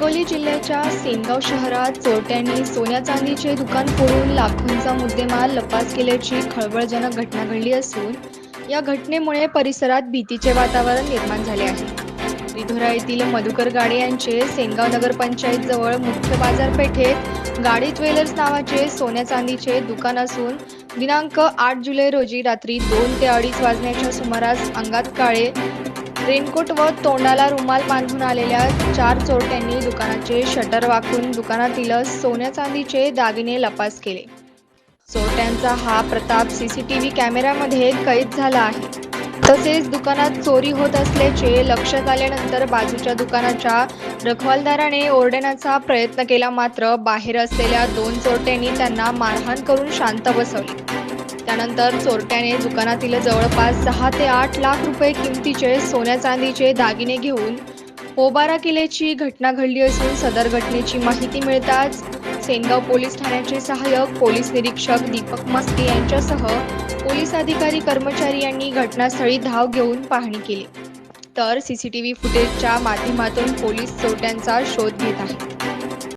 हिंगोली जिल्ह्याच्या सेनगाव शहरात चोरट्यांनी सोन्या चांदीचे दुकान फोडून लाखोंचा मुद्देमाल लपास केल्याची खळबळजनक घटना घडली असून या घटनेमुळे परिसरात भीतीचे वातावरण निर्माण झाले आहे. रिधोरा येथील मधुकर गाडे यांचे सेनगाव नगरपंचायत जवळ मुख्य बाजारपेठेत गाडी ज्वेलर्स नावाचे सोन्या चांदीचे दुकान असून दिनांक आठ जुलै रोजी रात्री दोन ते अडीच वाजण्याच्या सुमारास अंगात काळे रेनकोट व तोंडाला रुमाल बांधून आलेल्या चार चोरट्यांनी दुकानाचे शटर वाकून दुकानातील सोन्या चांदीचे दागिने लपास केले. चोरट्यांचा हा प्रताप सीसीटीव्ही कॅमेऱ्यामध्ये कैद झाला आहे. तसेच दुकानात चोरी होत असल्याचे लक्षात आल्यानंतर बाजूच्या दुकानाच्या रखवालदाराने ओरडण्याचा प्रयत्न केला मात्र बाहेर असलेल्या दोन चोरट्यांनी त्यांना मारहाण करून शांत बसवले. त्यानंतर चोरट्याने दुकानातील जवळपास सहा ते आठ लाख रुपये किमतीचे सोन्या चांदीचे दागिने घेऊन पोबारा केल्याची घटना घडली असून सदर घटनेची माहिती मिळताच सेनगाव पोलीस ठाण्याचे सहाय्यक पोलीस निरीक्षक दीपक मस्के यांच्यासह पोलीस अधिकारी कर्मचारी यांनी घटनास्थळी धाव घेऊन पाहणी केली. तर सीसीटीव्ही फुटेजच्या माध्यमातून पोलीस चोरट्यांचा शोध घेत आहेत.